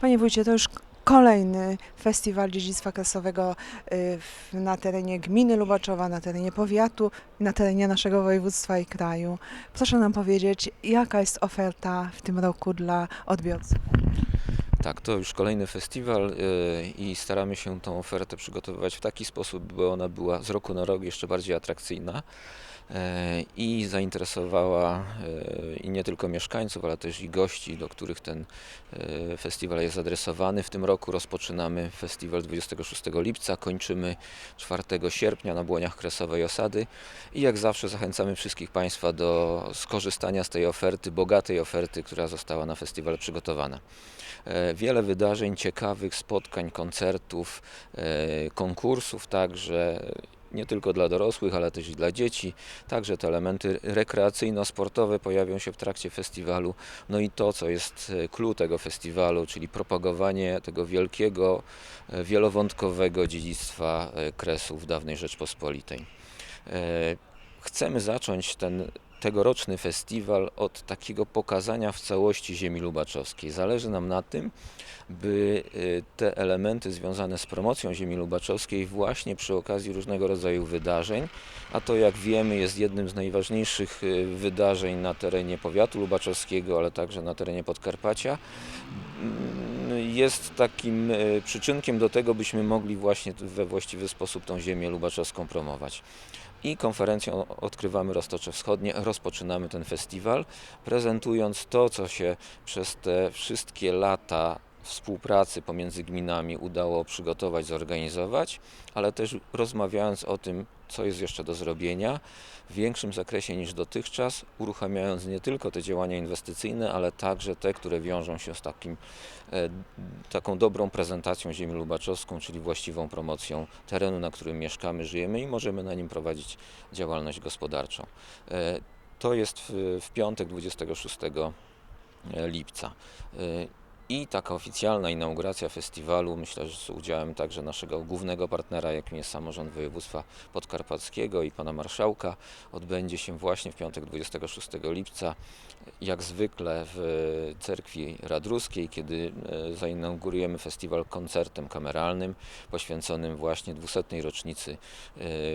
Panie wójcie, to już kolejny festiwal dziedzictwa kresowego y, na terenie gminy Lubaczowa, na terenie powiatu, na terenie naszego województwa i kraju. Proszę nam powiedzieć, jaka jest oferta w tym roku dla odbiorców? Tak, to już kolejny festiwal y, i staramy się tą ofertę przygotowywać w taki sposób, by ona była z roku na rok jeszcze bardziej atrakcyjna i zainteresowała e, i nie tylko mieszkańców, ale też i gości, do których ten e, festiwal jest adresowany. W tym roku rozpoczynamy festiwal 26 lipca, kończymy 4 sierpnia na Błoniach Kresowej Osady i jak zawsze zachęcamy wszystkich Państwa do skorzystania z tej oferty, bogatej oferty, która została na festiwal przygotowana. E, Wiele wydarzeń ciekawych, spotkań, koncertów, e, konkursów także, nie tylko dla dorosłych, ale też i dla dzieci. Także te elementy rekreacyjno-sportowe pojawią się w trakcie festiwalu. No i to, co jest e, clue tego festiwalu, czyli propagowanie tego wielkiego, e, wielowątkowego dziedzictwa e, Kresów dawnej Rzeczpospolitej. E, Chcemy zacząć ten tegoroczny festiwal od takiego pokazania w całości ziemi lubaczowskiej. Zależy nam na tym, by y, te elementy związane z promocją ziemi lubaczowskiej właśnie przy okazji różnego rodzaju wydarzeń, a to jak wiemy jest jednym z najważniejszych y, wydarzeń na terenie powiatu lubaczowskiego, ale także na terenie Podkarpacia, mm, jest takim y, przyczynkiem do tego, byśmy mogli właśnie we właściwy sposób tą ziemię lubaczowską promować i konferencją Odkrywamy Roztocze Wschodnie. Rozpoczynamy ten festiwal, prezentując to, co się przez te wszystkie lata współpracy pomiędzy gminami udało przygotować, zorganizować, ale też rozmawiając o tym, co jest jeszcze do zrobienia w większym zakresie niż dotychczas, uruchamiając nie tylko te działania inwestycyjne, ale także te, które wiążą się z takim, e, taką dobrą prezentacją ziemi lubaczowską, czyli właściwą promocją terenu, na którym mieszkamy, żyjemy i możemy na nim prowadzić działalność gospodarczą. E, To jest w, w piątek 26 lipca. I taka oficjalna inauguracja festiwalu, myślę, że z udziałem także naszego głównego partnera, jakim jest samorząd województwa podkarpackiego i pana marszałka, odbędzie się właśnie w piątek 26 lipca, jak zwykle w cerkwi radruskiej, kiedy e, zainaugurujemy festiwal koncertem kameralnym poświęconym właśnie 200. rocznicy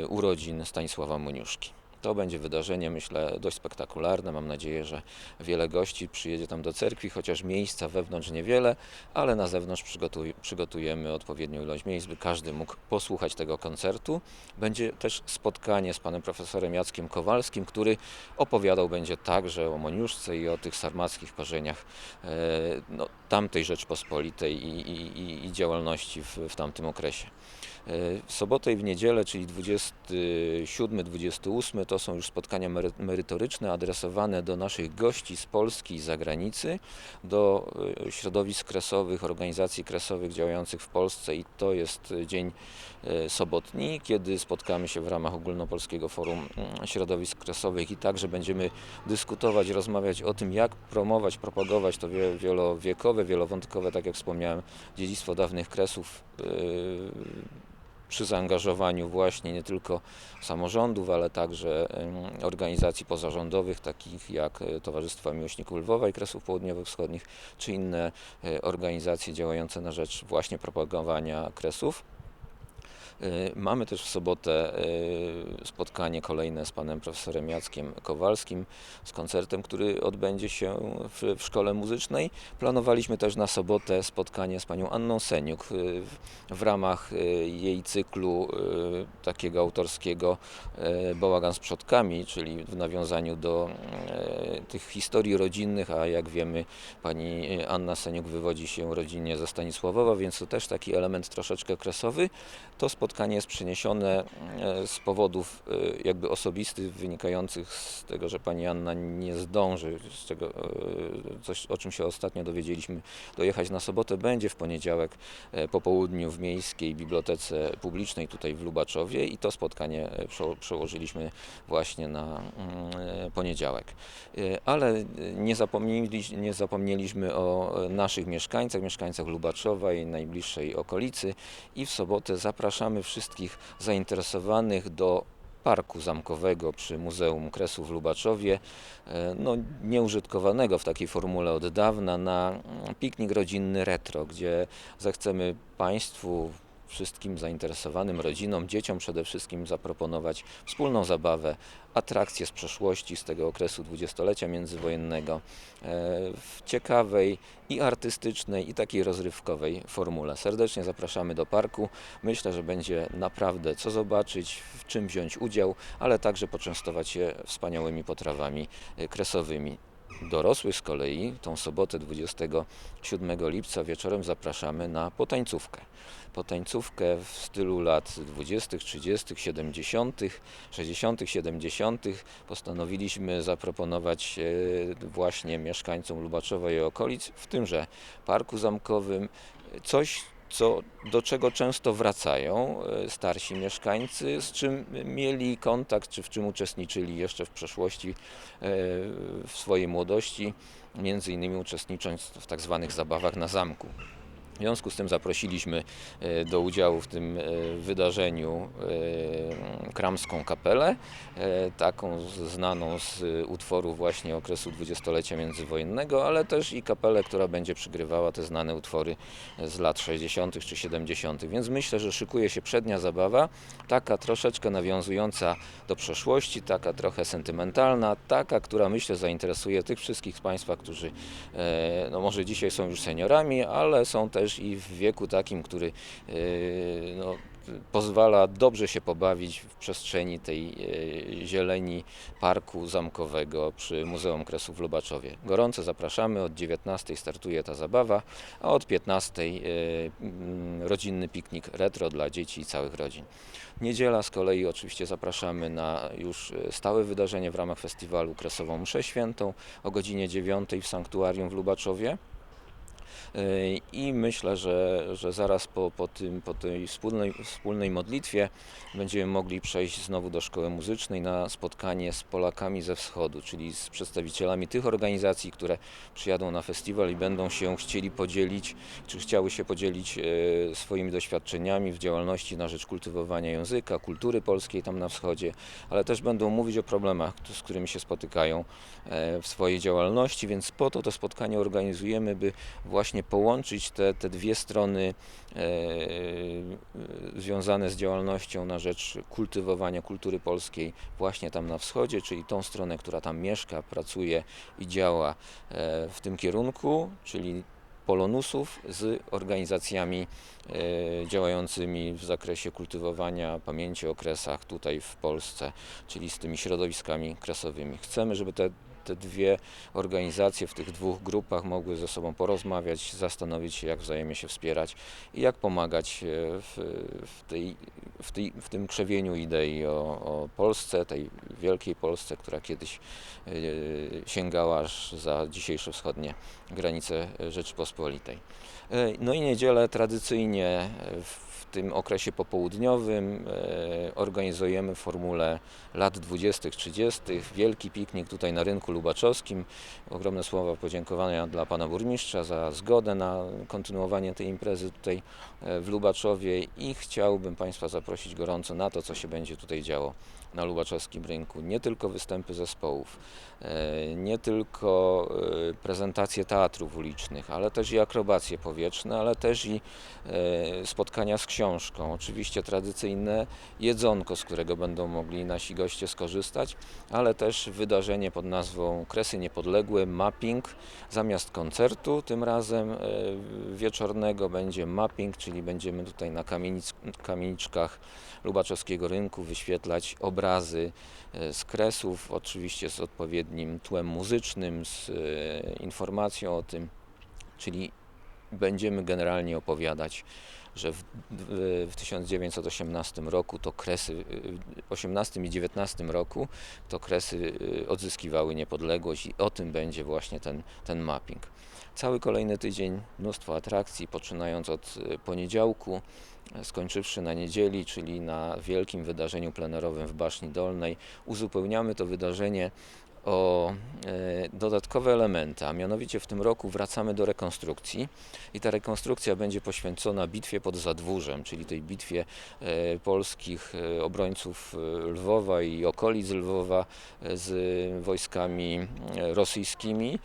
e, urodzin Stanisława Moniuszki. To będzie wydarzenie, myślę, dość spektakularne. Mam nadzieję, że wiele gości przyjedzie tam do cerkwi, chociaż miejsca wewnątrz niewiele, ale na zewnątrz przygotuj, przygotujemy odpowiednią ilość miejsc, by każdy mógł posłuchać tego koncertu. Będzie też spotkanie z panem profesorem Jackiem Kowalskim, który opowiadał będzie także o Moniuszce i o tych sarmackich korzeniach e, no, tamtej Rzeczpospolitej i, i, i- działalności w, w tamtym okresie. W sobotę i w niedzielę, czyli 27-28, to są już spotkania mery- merytoryczne adresowane do naszych gości z Polski i zagranicy, do e, środowisk kresowych, organizacji kresowych działających w Polsce i to jest dzień e, sobotni, kiedy spotkamy się w ramach Ogólnopolskiego Forum mm, Środowisk Kresowych i także będziemy dyskutować, rozmawiać o tym, jak promować, propagować to wie- wielowiekowe, wielowątkowe, tak jak wspomniałem, dziedzictwo dawnych kresów e, przy zaangażowaniu właśnie nie tylko samorządów, ale także em, organizacji pozarządowych, takich jak e, Towarzystwo Miłośników Lwowa i Kresów Południowych Wschodnich, czy inne organizacje działające na rzecz właśnie propagowania kresów. E, Mamy też w sobotę e, spotkanie kolejne z panem profesorem Jackiem Kowalskim z koncertem, który odbędzie się w, w szkole muzycznej. Planowaliśmy też na sobotę spotkanie z panią Anną Seniuk e, w, ramach jej cyklu takiego autorskiego Bałagan z przodkami, czyli w nawiązaniu do tych historii rodzinnych, a jak wiemy pani Anna Seniuk wywodzi się rodzinie ze Stanisławowa, więc to też taki element troszeczkę kresowy. To spotkanie jest przeniesione e, z powodów e, jakby osobistych, wynikających z tego, że pani Anna nie zdąży, z czego, e, coś, o czym się ostatnio dowiedzieliśmy, dojechać na sobotę. Będzie w poniedziałek po południu w Miejskiej Bibliotece Publicznej tutaj w Lubaczowie i to spotkanie przeło- przełożyliśmy właśnie na mm, poniedziałek. Ale nie, zapomnieli, nie zapomnieliśmy o naszych mieszkańcach, mieszkańcach Lubaczowa i najbliższej okolicy i w sobotę zapraszamy wszystkich zainteresowanych do parku zamkowego przy Muzeum Kresu w Lubaczowie, e, no, nieużytkowanego w takiej formule od dawna, na piknik rodzinny retro, gdzie zechcemy Państwu, wszystkim zainteresowanym rodzinom, dzieciom przede wszystkim zaproponować wspólną zabawę, atrakcje z przeszłości, z tego okresu dwudziestolecia międzywojennego, e, w ciekawej i artystycznej, i takiej rozrywkowej formule. Serdecznie zapraszamy do parku. Myślę, że będzie naprawdę co zobaczyć, w czym wziąć udział, ale także poczęstować się wspaniałymi potrawami e, kresowymi. Dorosłych z kolei tą sobotę 27 lipca wieczorem zapraszamy na potańcówkę. Potańcówkę w stylu lat 20., 30., 70., 60., 70. postanowiliśmy zaproponować e, właśnie mieszkańcom Lubaczowa i okolic, w tymże Parku Zamkowym, coś, co, do czego często wracają e, starsi mieszkańcy, z czym mieli kontakt, czy w czym uczestniczyli jeszcze w przeszłości, e, w swojej młodości, między innymi uczestnicząc w tak zwanych zabawach na zamku. W związku z tym zaprosiliśmy e, do udziału w tym e, wydarzeniu e, Kramską Kapelę, taką znaną z utworów właśnie okresu dwudziestolecia międzywojennego, ale też i kapelę, która będzie przygrywała te znane utwory z lat 60. czy 70. Więc myślę, że szykuje się przednia zabawa, taka troszeczkę nawiązująca do przeszłości, taka trochę sentymentalna, taka, która myślę zainteresuje tych wszystkich z Państwa, którzy no może dzisiaj są już seniorami, ale są też i w wieku takim, który e, no, pozwala dobrze się pobawić w przestrzeni tej e, zieleni parku zamkowego przy Muzeum Kresu w Lubaczowie. Gorąco zapraszamy, od 19 startuje ta zabawa, a od 15 e, mm, rodzinny piknik retro dla dzieci i całych rodzin. Niedziela z kolei oczywiście zapraszamy na już stałe wydarzenie w ramach festiwalu Kresową Mszę Świętą o godzinie 9 w Sanktuarium w Lubaczowie. E, I myślę, że, że zaraz po, po, tym, po tej wspólnej, wspólnej modlitwie będziemy mogli przejść znowu do szkoły muzycznej na spotkanie z Polakami ze wschodu, czyli z przedstawicielami tych organizacji, które przyjadą na festiwal i będą się chcieli podzielić, czy chciały się podzielić e, swoimi doświadczeniami w działalności na rzecz kultywowania języka, kultury polskiej tam na wschodzie, ale też będą mówić o problemach, z którymi się spotykają e, w swojej działalności, więc po to to spotkanie organizujemy, by właśnie połączyć te, te dwie strony e, e, związane z działalnością na rzecz kultywowania kultury polskiej właśnie tam na wschodzie, czyli tą stronę, która tam mieszka, pracuje i działa e, w tym kierunku, czyli polonusów z organizacjami działającymi w zakresie kultywowania pamięci o okresach tutaj w Polsce, czyli z tymi środowiskami kresowymi. Chcemy, żeby te, te dwie organizacje w tych dwóch grupach mogły ze sobą porozmawiać, zastanowić się, jak wzajemnie się wspierać i jak pomagać e, w, w, tej, w, tej, w tym krzewieniu idei o, o Polsce, tej wielkiej Polsce, która kiedyś e, sięgała aż za dzisiejsze wschodnie granice Rzeczypospolitej. E, No i niedzielę tradycyjnie w tym okresie popołudniowym e, organizujemy formule lat 20., 30. wielki piknik tutaj na rynku lubaczowskim. Ogromne słowa podziękowania dla pana burmistrza za zgodę na kontynuowanie tej imprezy tutaj e, w Lubaczowie i chciałbym państwa zaprosić gorąco na to, co się będzie tutaj działo na lubaczowskim rynku. Nie tylko występy zespołów, e, nie tylko prezentacje teatrów ulicznych, ale też i akrobacje powietrzne, ale też i spotkania z książką. Oczywiście tradycyjne jedzonko, z którego będą mogli nasi goście skorzystać, ale też wydarzenie pod nazwą Kresy Niepodległe, mapping. Zamiast koncertu tym razem e, wieczornego będzie mapping, czyli będziemy tutaj na kamienic, kamieniczkach Lubaczowskiego Rynku wyświetlać obrazy e, z kresów, oczywiście z odpowiednim tłem muzycznym, z e, informacją o tym, czyli będziemy generalnie opowiadać, że w, w, w 1918 roku to kresy, w 18 i 19 roku to kresy y, odzyskiwały niepodległość i o tym będzie właśnie ten, ten mapping. Cały kolejny tydzień mnóstwo atrakcji, poczynając od y, poniedziałku, e, skończywszy na niedzieli, czyli na wielkim wydarzeniu plenerowym w Baszni Dolnej. Uzupełniamy to wydarzenie o e, dodatkowe elementy, a mianowicie w tym roku wracamy do rekonstrukcji i ta rekonstrukcja będzie poświęcona bitwie pod Zadwórzem, czyli tej bitwie e, polskich e, obrońców Lwowa i okolic Lwowa z wojskami rosyjskimi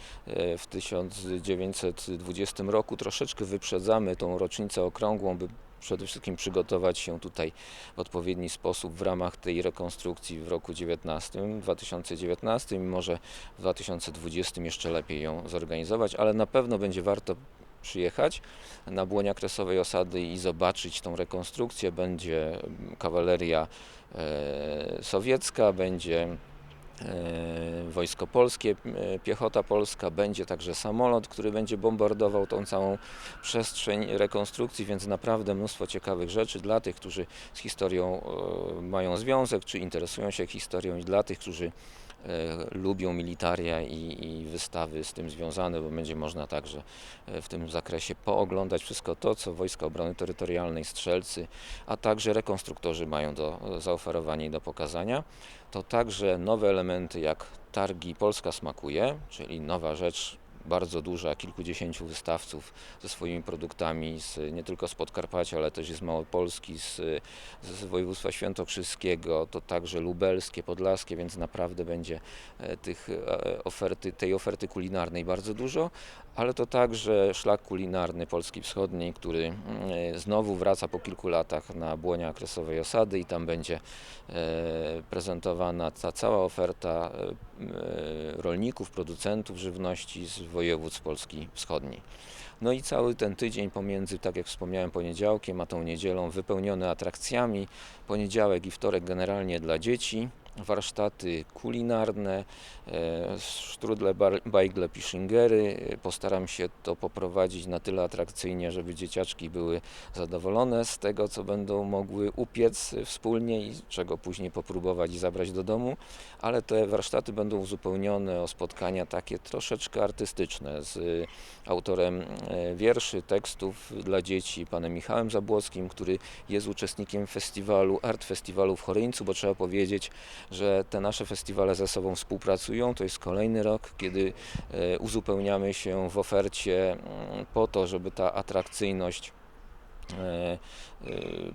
w 1920 roku. Troszeczkę wyprzedzamy tą rocznicę okrągłą, by przede wszystkim przygotować się tutaj w odpowiedni sposób w ramach tej rekonstrukcji w roku 19, 2019 i może w 2020 jeszcze lepiej ją zorganizować, ale na pewno będzie warto przyjechać na błonia kresowej osady i zobaczyć tą rekonstrukcję. Będzie kawaleria e, sowiecka, będzie wojsko polskie, e, piechota polska, będzie także samolot, który będzie bombardował tą całą przestrzeń rekonstrukcji, więc naprawdę mnóstwo ciekawych rzeczy dla tych, którzy z historią e, mają związek, czy interesują się historią i dla tych, którzy e, lubią militaria i, i wystawy z tym związane, bo będzie można także e, w tym zakresie pooglądać wszystko to, co Wojska Obrony Terytorialnej, strzelcy, a także rekonstruktorzy mają do zaoferowania i do pokazania. To także nowe elementy jak targi Polska smakuje, czyli nowa rzecz, bardzo duża, kilkudziesięciu wystawców ze swoimi produktami, z, nie tylko z Podkarpacia, ale też z Małopolski, z, z województwa świętokrzyskiego, to także lubelskie, podlaskie, więc naprawdę będzie e, tych e, oferty, tej oferty kulinarnej bardzo dużo, ale to także szlak kulinarny Polski Wschodniej, który mm, znowu wraca po kilku latach na błonia kresowej osady i tam będzie e, prezentowana ta cała oferta e, e, rolników, producentów żywności z województw Polski Wschodniej. No i cały ten tydzień pomiędzy, tak jak wspomniałem, poniedziałkiem a tą niedzielą wypełniony atrakcjami. Poniedziałek i wtorek generalnie dla dzieci, warsztaty kulinarne, e, sztrudle, bajgle, piszingery. E, Postaram się to poprowadzić na tyle atrakcyjnie, żeby dzieciaczki były zadowolone z tego, co będą mogły upiec wspólnie i czego później popróbować i zabrać do domu, ale te warsztaty będą uzupełnione o spotkania takie troszeczkę artystyczne z y, autorem e, wierszy, tekstów dla dzieci, panem Michałem Zabłockim, który jest uczestnikiem festiwalu, art festiwalu w Choryńcu, bo trzeba powiedzieć, że te nasze festiwale ze sobą współpracują. To jest kolejny rok, kiedy e, uzupełniamy się w ofercie mm, po to, żeby ta atrakcyjność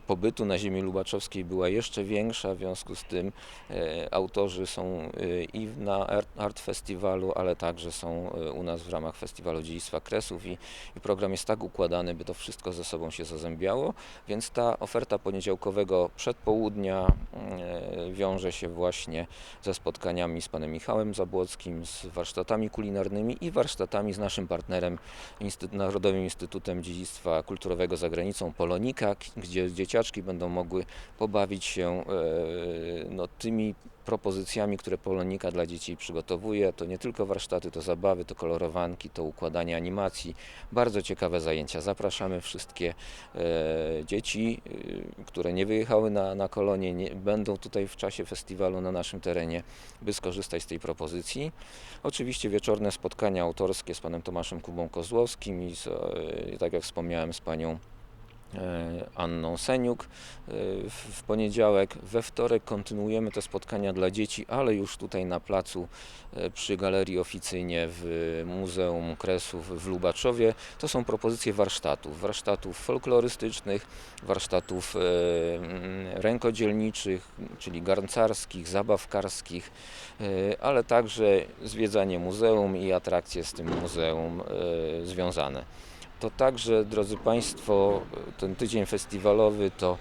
pobytu na ziemi lubaczowskiej była jeszcze większa, w związku z tym e, autorzy są e, i na Art- Festiwalu, ale także są e, u nas w ramach Festiwalu Dziedzictwa Kresów i, i program jest tak układany, by to wszystko ze sobą się zazębiało, więc ta oferta poniedziałkowego przedpołudnia e, wiąże się właśnie ze spotkaniami z panem Michałem Zabłockim, z warsztatami kulinarnymi i warsztatami z naszym partnerem Narodowym Instytutem Dziedzictwa Kulturowego za granicą Polonika, k- gdzie dzieciaczki będą mogły pobawić się e, no, tymi propozycjami, które Polonika dla dzieci przygotowuje. To nie tylko warsztaty, to zabawy, to kolorowanki, to układanie animacji. Bardzo ciekawe zajęcia. Zapraszamy wszystkie e, dzieci, e, które nie wyjechały na, na kolonie, nie, będą tutaj w czasie festiwalu na naszym terenie, by skorzystać z tej propozycji. Oczywiście wieczorne spotkania autorskie z panem Tomaszem Kubą Kozłowskim i z, tak jak wspomniałem z panią Anną Seniuk e, w, poniedziałek. We wtorek kontynuujemy te spotkania dla dzieci, ale już tutaj na placu e, przy Galerii Oficynie w Muzeum Kresów w Lubaczowie. To są propozycje warsztatów, warsztatów folklorystycznych, warsztatów e, rękodzielniczych, czyli garncarskich, zabawkarskich, e, ale także zwiedzanie muzeum i atrakcje z tym muzeum e, związane. To także, drodzy Państwo, ten tydzień festiwalowy to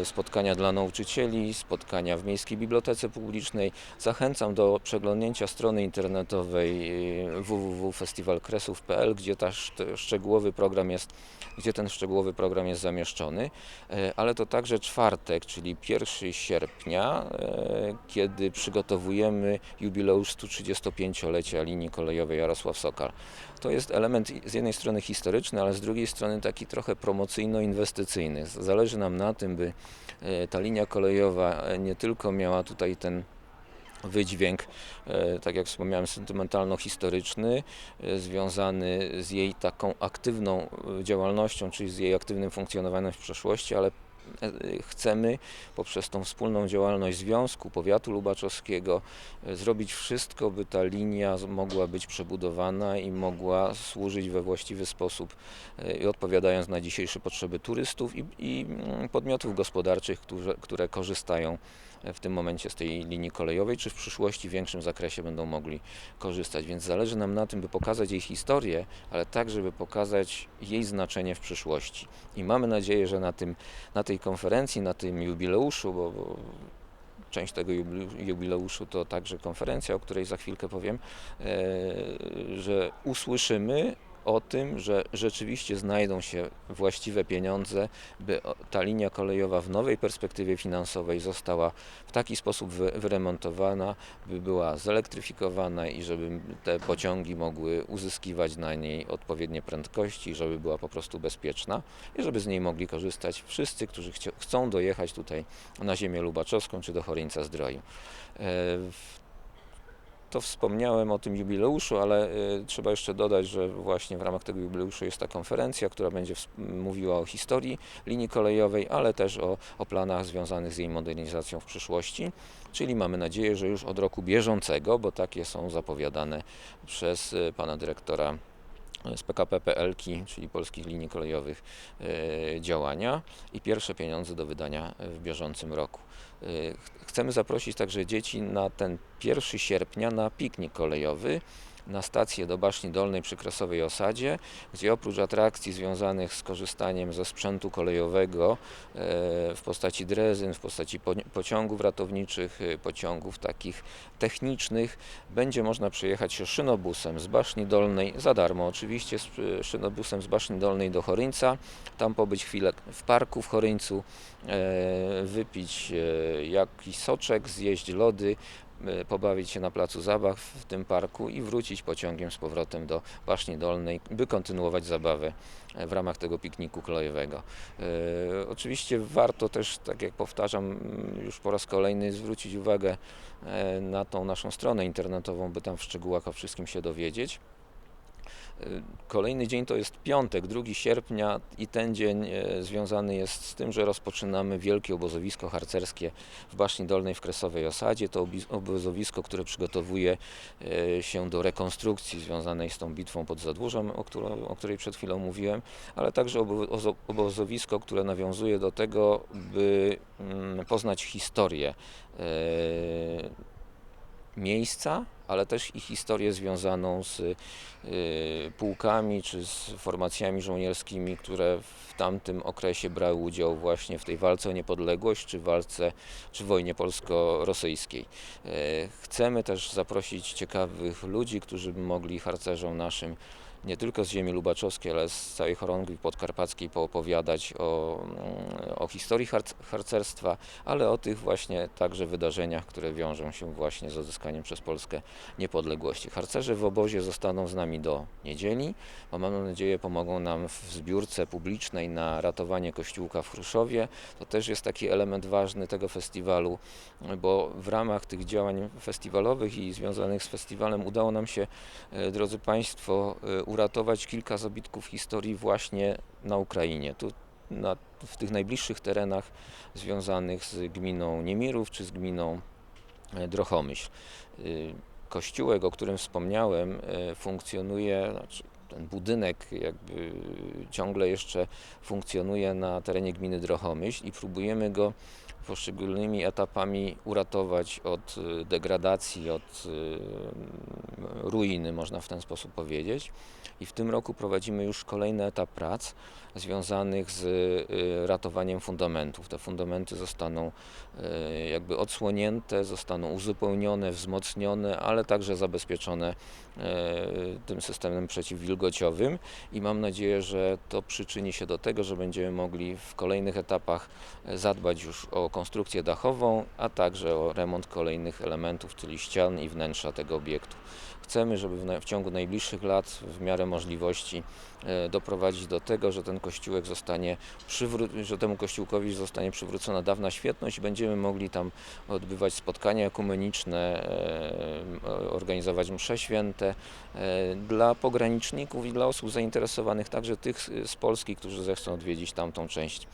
e, spotkania dla nauczycieli, spotkania w Miejskiej Bibliotece Publicznej. Zachęcam do przeglądnięcia strony internetowej e, www.festiwalkresów.pl, gdzie szczegółowy program jest, gdzie ten szczegółowy program jest zamieszczony. E, Ale to także czwartek, czyli 1 sierpnia, kiedy przygotowujemy jubileusz 135-lecia linii kolejowej Jarosław Sokal. To jest element z jednej strony historyczny, ale z drugiej strony taki trochę promocyjno-inwestycyjny. Zależy nam na tym, by e, ta linia kolejowa e, nie tylko miała tutaj ten wydźwięk, e, tak jak wspomniałem, sentymentalno-historyczny, związany z jej taką aktywną działalnością, czyli z jej aktywnym funkcjonowaniem w przeszłości, ale chcemy poprzez tą wspólną działalność Związku Powiatu Lubaczowskiego e, zrobić wszystko, by ta linia mogła być przebudowana i mogła służyć we właściwy sposób e, i odpowiadając na dzisiejsze potrzeby turystów i, i mm, podmiotów gospodarczych, które, które korzystają e, w tym momencie z tej linii kolejowej, czy w przyszłości w większym zakresie będą mogli korzystać. Więc zależy nam na tym, by pokazać jej historię, ale tak, żeby pokazać jej znaczenie w przyszłości. I mamy nadzieję, że na, tym, na tej konferencji, na tym jubileuszu, bo, bo część tego jubi- jubileuszu to także konferencja, o której za chwilkę powiem, e, że usłyszymy o tym, że rzeczywiście znajdą się właściwe pieniądze, by ta linia kolejowa w nowej perspektywie finansowej została w taki sposób wy- wyremontowana, by była zelektryfikowana i żeby te pociągi mogły uzyskiwać na niej odpowiednie prędkości, żeby była po prostu bezpieczna i żeby z niej mogli korzystać wszyscy, którzy chcą dojechać tutaj na ziemię lubaczowską czy do Choryńca Zdroju. To wspomniałem o tym jubileuszu, ale e, trzeba jeszcze dodać, że właśnie w ramach tego jubileuszu jest ta konferencja, która będzie mówiła o historii linii kolejowej, ale też o, o planach związanych z jej modernizacją w przyszłości. Czyli mamy nadzieję, że już od roku bieżącego, bo takie są zapowiadane przez e, pana dyrektora z PKP czyli Polskich Linii Kolejowych, działania i pierwsze pieniądze do wydania w bieżącym roku. Ch- Chcemy zaprosić także dzieci na ten 1 sierpnia na piknik kolejowy na stację do Baszni Dolnej przy Kresowej Osadzie, gdzie oprócz atrakcji związanych z korzystaniem ze sprzętu kolejowego e, w postaci drezyn, w postaci po- pociągów ratowniczych, e, pociągów takich technicznych, będzie można przejechać się szynobusem z Baszni Dolnej, za darmo oczywiście, z e, szynobusem z Baszni Dolnej do Choryńca, tam pobyć chwilę w parku w Choryńcu, wypić jakiś soczek, zjeść lody, pobawić się na placu zabaw w tym parku i wrócić pociągiem z powrotem do Baszni Dolnej, by kontynuować zabawę e, w ramach tego pikniku kolejowego. E, Oczywiście warto też, tak jak powtarzam mm, już po raz kolejny, zwrócić uwagę e, na tą naszą stronę internetową, by tam w szczegółach o wszystkim się dowiedzieć. E, Kolejny dzień to jest piątek, 2 sierpnia i ten dzień e, związany jest z tym, że rozpoczynamy wielkie obozowisko harcerskie w Baszni Dolnej w Kresowej Osadzie. To obozowisko, które przygotowuje e, się do rekonstrukcji związanej z tą bitwą pod Zadłużem, o, którą, o której przed chwilą mówiłem, ale także obo- ozo- obozowisko, które nawiązuje do tego, by mm, poznać historię miejsca, ale też i historię związaną z y, pułkami czy z formacjami żołnierskimi, które w tamtym okresie brały udział właśnie w tej walce o niepodległość czy walce czy wojnie polsko-rosyjskiej. E, Chcemy też zaprosić ciekawych ludzi, którzy by mogli harcerzom naszym nie tylko z ziemi lubaczowskiej, ale z całej chorągwi podkarpackiej poopowiadać o, mm, o historii harc- harcerstwa, ale o tych właśnie także wydarzeniach, które wiążą się właśnie z odzyskaniem przez Polskę niepodległości. Harcerze w obozie zostaną z nami do niedzieli, bo mam nadzieję pomogą nam w zbiórce publicznej na ratowanie kościółka w Chruszowie. To też jest taki element ważny tego festiwalu, bo w ramach tych działań festiwalowych i związanych z festiwalem udało nam się, e, drodzy Państwo, e, uratować kilka zabytków historii właśnie na Ukrainie. Tu na, w tych najbliższych terenach związanych z gminą Niemirów czy z gminą e, Drochomyśl. Y, Kościółek, o którym wspomniałem, e, funkcjonuje, znaczy ten budynek jakby ciągle jeszcze funkcjonuje na terenie gminy Drochomyśl i próbujemy go poszczególnymi etapami uratować od y, degradacji, od y, ruiny, można w ten sposób powiedzieć. I w tym roku prowadzimy już kolejny etap prac związanych z y, ratowaniem fundamentów. Te fundamenty zostaną jakby odsłonięte, zostaną uzupełnione, wzmocnione, ale także zabezpieczone tym systemem przeciwwilgociowym i mam nadzieję, że to przyczyni się do tego, że będziemy mogli w kolejnych etapach zadbać już o konstrukcję dachową, a także o remont kolejnych elementów, czyli ścian i wnętrza tego obiektu. Chcemy, żeby w, na- w ciągu najbliższych lat, w miarę możliwości, e, doprowadzić do tego, że ten kościółek zostanie że temu kościółkowi zostanie przywrócona dawna świetność i będziemy mogli tam odbywać spotkania ekumeniczne, e, organizować msze święte e, dla pograniczników i dla osób zainteresowanych, także tych z- Polski, którzy zechcą odwiedzić tamtą część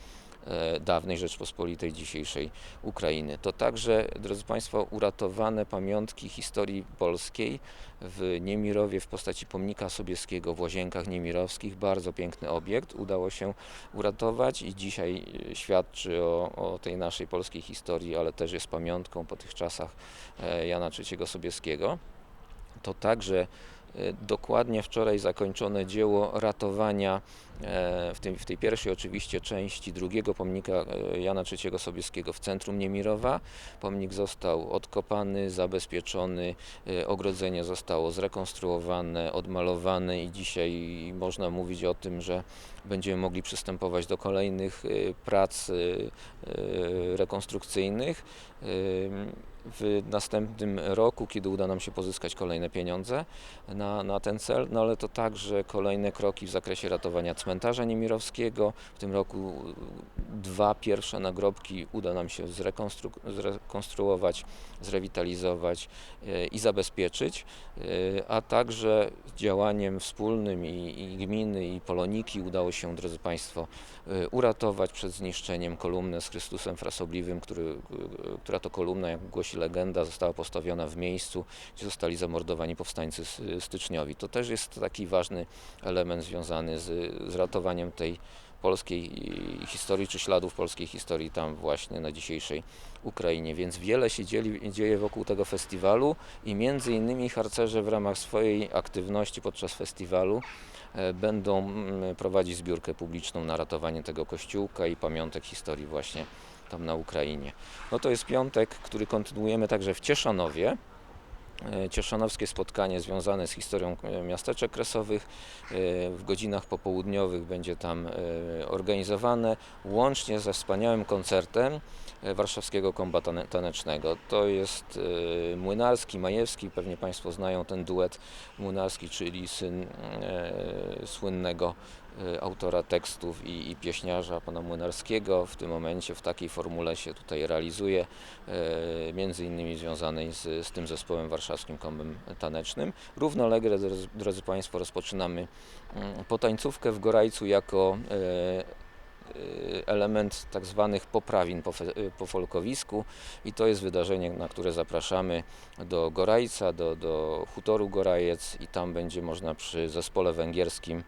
dawnej Rzeczpospolitej, dzisiejszej Ukrainy. To także, drodzy Państwo, uratowane pamiątki historii polskiej w Niemirowie w postaci pomnika Sobieskiego w Łazienkach Niemirowskich. Bardzo piękny obiekt udało się uratować i dzisiaj e, świadczy o, o tej naszej polskiej historii, ale też jest pamiątką po tych czasach e, Jana III Sobieskiego. To także e, dokładnie wczoraj zakończone dzieło ratowania e, w, tym, w tej pierwszej oczywiście części drugiego pomnika e, Jana III Sobieskiego w centrum Niemirowa. Pomnik został odkopany, zabezpieczony, e, ogrodzenie zostało zrekonstruowane, odmalowane i dzisiaj można mówić o tym, że będziemy mogli przystępować do kolejnych e, prac e, e, rekonstrukcyjnych. E, w następnym roku, kiedy uda nam się pozyskać kolejne pieniądze na, na ten cel, no ale to także kolejne kroki w zakresie ratowania cmentarza niemirowskiego. W tym roku dwa pierwsze nagrobki uda nam się zrekonstru- zrekonstruować, zrewitalizować e, i zabezpieczyć, e, a także działaniem wspólnym i, i gminy i Poloniki udało się, drodzy Państwo, e, uratować przed zniszczeniem kolumnę z Chrystusem Frasobliwym, który, która to kolumna, jak głosi legenda, została postawiona w miejscu, gdzie zostali zamordowani powstańcy styczniowi. To też jest taki ważny element związany z, z ratowaniem tej polskiej historii, czy śladów polskiej historii tam właśnie na dzisiejszej Ukrainie. Więc wiele się dzieli, dzieje wokół tego festiwalu i między innymi harcerze w ramach swojej aktywności podczas festiwalu e, będą mm, prowadzić zbiórkę publiczną na ratowanie tego kościółka i pamiątek historii właśnie tam na Ukrainie. No to jest piątek, który kontynuujemy także w Cieszanowie. E, Cieszanowskie spotkanie związane z historią e, miasteczek kresowych e, w godzinach popołudniowych będzie tam organizowane łącznie ze wspaniałym koncertem Warszawskiego Komba Tane- Tanecznego. To jest Młynarski, Majewski, pewnie Państwo znają ten duet Młynarski, czyli syn słynnego autora tekstów i, i pieśniarza pana Młynarskiego. W tym momencie w takiej formule się tutaj realizuje, e, między innymi związanej z, z tym zespołem warszawskim kombem tanecznym. Równolegle, drodzy, Państwo, rozpoczynamy mm, potańcówkę w Gorajcu jako e, element tak zwanych poprawin po, po folkowisku i to jest wydarzenie, na które zapraszamy do Gorajca, do, do hutoru Gorajec i tam będzie można przy zespole węgierskim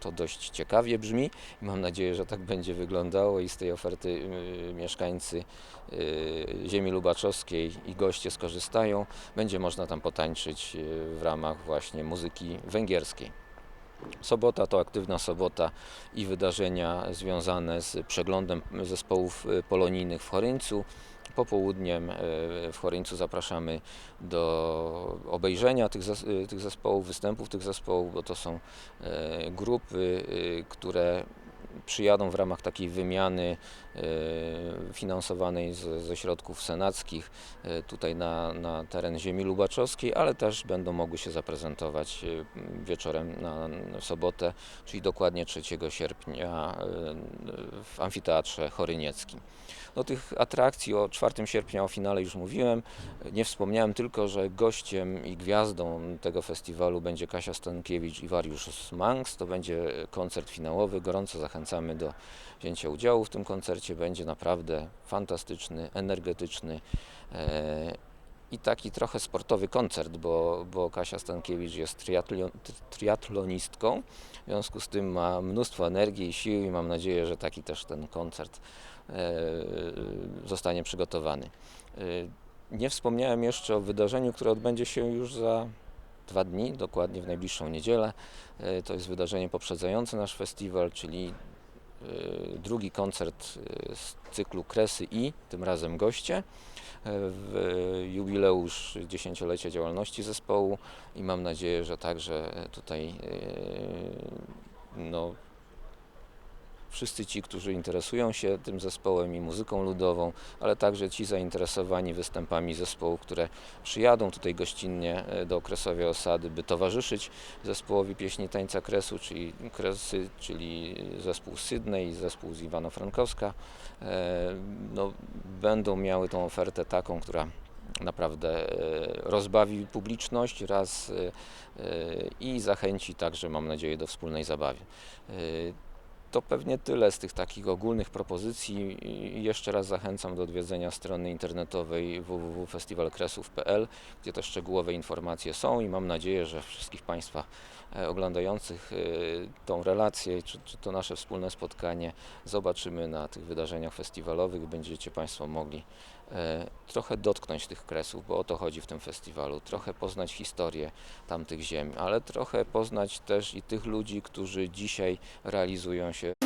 to dość ciekawie brzmi i mam nadzieję, że tak będzie wyglądało i z tej oferty y, mieszkańcy y, ziemi lubaczowskiej i goście skorzystają. Będzie można tam potańczyć y, w ramach właśnie muzyki węgierskiej. Sobota to aktywna sobota i wydarzenia związane z przeglądem zespołów polonijnych w Choryńcu. Popołudniem y, w Choryńcu zapraszamy do obejrzenia tych, tych zespołów, występów tych zespołów, bo to są e, grupy, y, które przyjadą w ramach takiej wymiany e, finansowanej z, ze środków senackich e, tutaj na, na teren ziemi lubaczowskiej, ale też będą mogły się zaprezentować e, wieczorem na, sobotę, czyli dokładnie 3 sierpnia w amfiteatrze chorynieckim. No, tych atrakcji o 4 sierpnia o finale już mówiłem. Nie wspomniałem tylko, że gościem i gwiazdą tego festiwalu będzie Kasia Stankiewicz i Wariusz Mangs. To będzie koncert finałowy. Gorąco zachęcamy do wzięcia udziału w tym koncercie. Będzie naprawdę fantastyczny, energetyczny e, i taki trochę sportowy koncert, bo, bo Kasia Stankiewicz jest triatlon, triatlonistką. W związku z tym ma mnóstwo energii i sił i mam nadzieję, że taki też ten koncert e, zostanie przygotowany. E, Nie wspomniałem jeszcze o wydarzeniu, które odbędzie się już za dwa dni, dokładnie w najbliższą niedzielę. E, To jest wydarzenie poprzedzające nasz festiwal, czyli e, drugi koncert e, z cyklu Kresy i tym razem goście jubileusz dziesięciolecia działalności zespołu i mam nadzieję, że także tutaj no, wszyscy ci, którzy interesują się tym zespołem i muzyką ludową, ale także ci zainteresowani występami zespołów, które przyjadą tutaj gościnnie e, do Kresowia Osady, by towarzyszyć zespołowi pieśni Tańca Kresu, czyli Kresy, czyli zespół Sydney i zespół z Iwano-Frankowska, e, no, będą miały tą ofertę taką, która naprawdę e, rozbawi publiczność raz i zachęci także, mam nadzieję, do wspólnej zabawy. To pewnie tyle z tych takich ogólnych propozycji. I jeszcze raz zachęcam do odwiedzenia strony internetowej www.festiwalkresów.pl, gdzie te szczegółowe informacje są i mam nadzieję, że wszystkich Państwa e, oglądających e, tą relację, czy, czy to nasze wspólne spotkanie zobaczymy na tych wydarzeniach festiwalowych. Będziecie Państwo mogli trochę dotknąć tych kresów, bo o to chodzi w tym festiwalu, trochę poznać historię tamtych ziem, ale trochę poznać też i tych ludzi, którzy dzisiaj realizują się